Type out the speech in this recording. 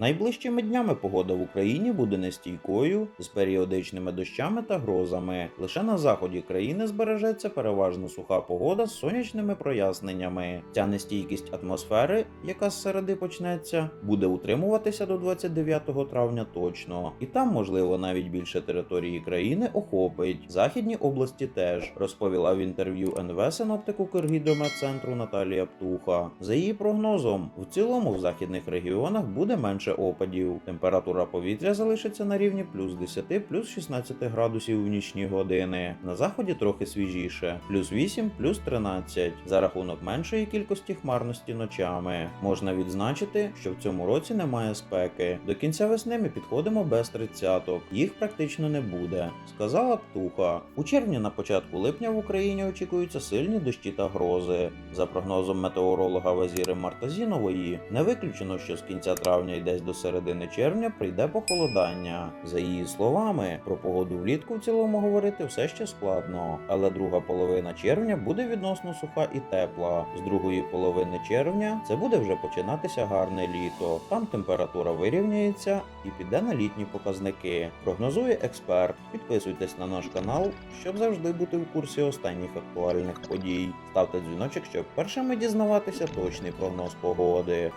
Найближчими днями погода в Україні буде нестійкою з періодичними дощами та грозами. Лише на заході країни збережеться переважно суха погода з сонячними проясненнями. Ця нестійкість атмосфери, яка з середи почнеться, буде утримуватися до 29 травня точно, і там, можливо, навіть більше території країни охопить. Західні області теж розповіла в інтерв'ю НВ синоптику Киргідометцентру Наталія Птуха. За її прогнозом, в цілому в західних регіонах буде менше опадів. Температура повітря залишиться на рівні плюс 10, плюс 16 градусів в нічні години. На заході трохи свіжіше, плюс 8, плюс 13, за рахунок меншої кількості хмарності ночами. Можна відзначити, що в цьому році немає спеки. До кінця весни ми підходимо без тридцяток. Їх практично не буде, сказала Птуха. У червні на початку липня в Україні очікуються сильні дощі та грози. За прогнозом метеоролога Вазіри Мартазінової, не виключено, що з кінця травня і десь до середини червня прийде похолодання. За її словами, про погоду влітку в цілому говорити все ще складно, але друга половина червня буде відносно суха і тепла. З другої половини червня це буде вже починатися гарне літо. Там температура вирівняється і піде на літні показники. Прогнозує експерт. Підписуйтесь на наш канал, щоб завжди бути в курсі останніх актуальних подій. Ставте дзвіночок, щоб першими дізнаватися точний прогноз погоди.